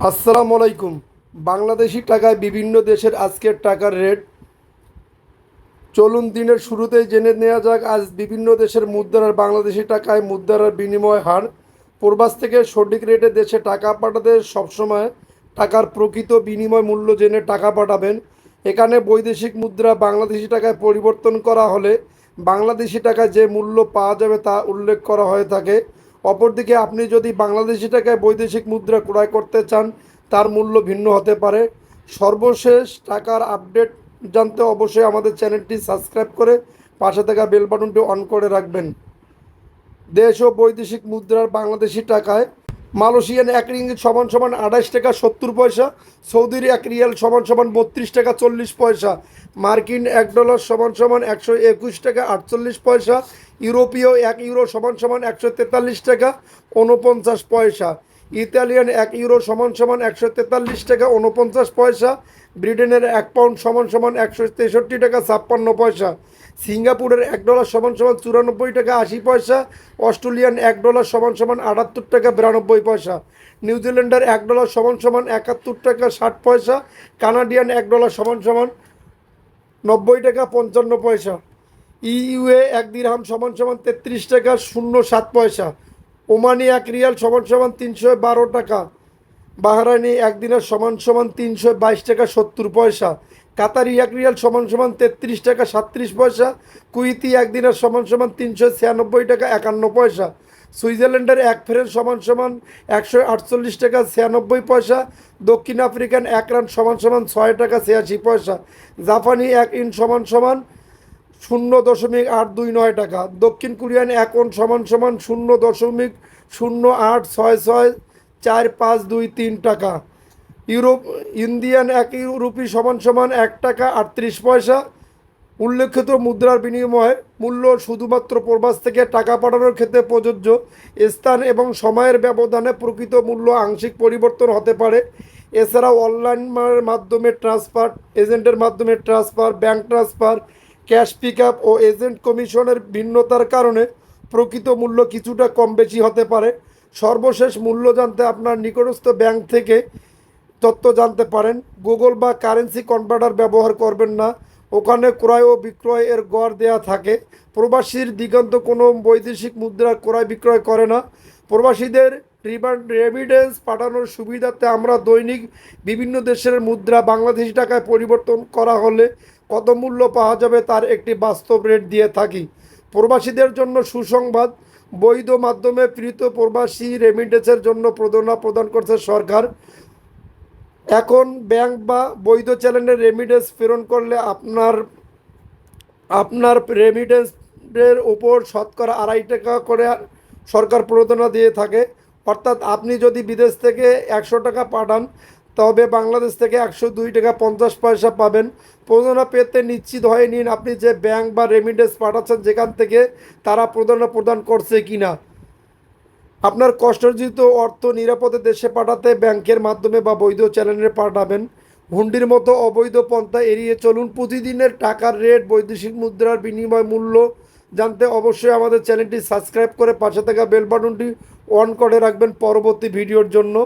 আসসালামু আলাইকুম। বাংলাদেশি টাকায় বিভিন্ন দেশের আজকের টাকার রেট। চলুন দিনের শুরুতেই জেনে নেওয়া যাক, আজ বিভিন্ন দেশের মুদ্রার বাংলাদেশি টাকায় মুদ্রার বিনিময় হার। প্রবাস থেকে সঠিক রেটে দেশে টাকা পাঠাতে সবসময় টাকার প্রকৃত বিনিময় মূল্য জেনে টাকা পাঠাবেন। এখানে বৈদেশিক মুদ্রা বাংলাদেশি টাকায় পরিবর্তন করা হলে বাংলাদেশি টাকায় যে মূল্য পাওয়া যাবে তা উল্লেখ করা হয়ে থাকে। অপরদিকে আপনি যদি বাংলাদেশি টাকায় বৈদেশিক মুদ্রা ক্রয় করতে চান, তার মূল্য ভিন্ন হতে পারে। সর্বশেষ টাকার আপডেট জানতে অবশ্যই আমাদের চ্যানেলটি সাবস্ক্রাইব করে পাশে থাকা বেল বাটনটি অন করে রাখবেন। দেশ ও বৈদেশিক মুদ্রার বাংলাদেশি টাকায় মালয়েশিয়ান এক রিঙ্গিত সমান সমান আঠাশ টাকা সত্তর পয়সা, সৌদির এক রিয়াল সমান সমান বত্রিশ টাকা চল্লিশ পয়সা, মার্কিন এক ডলার সমান সমান একশো একুশ টাকা আটচল্লিশ পয়সা, ইউরোপীয় এক ইউরো সমান সমান একশো তেতাল্লিশ টাকা উনপঞ্চাশ পয়সা। ইতালিয়ান এক ইউরো সমান সমান একশো তেতাল্লিশ টাকা উনপঞ্চাশ পয়সা, ব্রিটেনের এক পাউন্ড সমান সমান একশো তেষট্টি টাকা ছাপ্পান্ন পয়সা, সিঙ্গাপুরের এক ডলার সমান সমান চুরানব্বই টাকা আশি পয়সা, অস্ট্রেলিয়ান এক ডলার সমান সমান আটাত্তর টাকা বিরানব্বই পয়সা নিউজিল্যান্ডের এক ডলার সমান সমান একাত্তর টাকা ষাট পয়সা, কানাডিয়ান এক ডলার সমান সমান নব্বই টাকা পঞ্চান্ন পয়সা, ইউএ এক দিরহাম সমান সমান তেত্রিশ টাকা শূন্য সাত পয়সা ওমানি এক রিয়াল সমান সমান তিনশো বারো টাকা, বাহরাইনি একদিনের সমান সমান তিনশো বাইশ টাকা সত্তর পয়সা কাতারি এক রিয়াল সমান সমান তেত্রিশ টাকা সাতত্রিশ পয়সা, কুইতি একদিনের সমান সমান তিনশো ছিয়ানব্বই টাকা একান্ন পয়সা, সুইজারল্যান্ডের এক ফ্রেন সমান সমান একশো আটচল্লিশ টাকা ছিয়ানব্বই পয়সা, দক্ষিণ আফ্রিকান এক রান সমান সমান ছয় টাকা ছিয়াশি পয়সা, জাপানি এক ইন সমান সমান শূন্য দশমিক আট দুই নয় টাকা। দক্ষিণ কোরিয়ান এক ওন সমান সমান শূন্য দশমিক শূন্য আট ছয় ছয় চার পাঁচ দুই তিন টাকা। ইউরোপ, ইন্ডিয়ান এক রুপি সমান সমান এক টাকা আটত্রিশ পয়সা। উল্লেখিত মুদ্রার বিনিময়ে মূল্য শুধুমাত্র প্রবাস থেকে টাকা পাঠানোর ক্ষেত্রে প্রযোজ্য। স্থান এবং সময়ের ব্যবধানে প্রকৃত মূল্য আংশিক পরিবর্তন হতে পারে। এছাড়াও অনলাইন মাধ্যমে ট্রান্সফার, এজেন্টের মাধ্যমে transfer, bank transfer cash pick ও এজেন্ট কমিশনের ভিন্নতার কারণে প্রকৃত মূল্য কিছুটা কম বেশি হতে পারে। সর্বশেষ মূল্য জানতে আপনার নিকটস্থ ব্যাংক থেকে তথ্য জানতে পারেন। গুগল বা কারেন্সি কনভার্টার ব্যবহার করবেন না। ওখানে ক্রয় ও বিক্রয় এর গড় দেয়া থাকে। প্রবাসীর দিগন্ত কোনো বৈদেশিক মুদ্রা ক্রয় বিক্রয় করে না। প্রবাসীদের রিমান্ড রেমিডেন্স পাঠানোর সুবিধাতে আমরা দৈনিক বিভিন্ন দেশের মুদ্রা বাংলাদেশি টাকায় পরিবর্তন করা হলে কত মূল্য পাওয়া যাবে তার একটি বাস্তব রেট দিয়ে থাকি। প্রবাসীদের জন্য সুসংবাদ, বৈধ মাধ্যমে প্রীত প্রবাসী রেমিডেন্সের জন্য প্রদনা প্রদান করছে সরকার। এখন ব্যাংক বা বৈধ চ্যানেলের রেমিডেন্স প্রেরণ করলে আপনার আপনার রেমিডেন্সের ওপর শতকরা আড়াই টাকা করে সরকার প্রণোদনা দিয়ে থাকে। অর্থাৎ আপনি যদি বিদেশ থেকে একশো টাকা পাঠান তবে বাংলাদেশ থেকে একশো দুই টাকা পঞ্চাশ পয়সা পাবেন। প্রণোদনা পেতে নিশ্চিত হয়ে নিন আপনি যে ব্যাংক বা রেমিডেন্স পাঠাচ্ছেন, যেখান থেকে তারা প্রণোদনা প্রদান করছে কি না আপনার কষ্টার্জিত অর্থ নিরাপদে দেশে পাঠাতে ব্যাংকের মাধ্যমে বা বৈধ চ্যানেলে পাঠাবেন। হুন্ডির মতো অবৈধ পন্থা এড়িয়ে চলুন। প্রতিদিনের টাকার রেট, বৈদেশিক মুদ্রার বিনিময় মূল্য জানতে অবশ্যই আমাদের চ্যানেলটি সাবস্ক্রাইব করে পাশে থাকা বেল বাটনটি অন করে রাখবেন পরবর্তী ভিডিওর জন্য।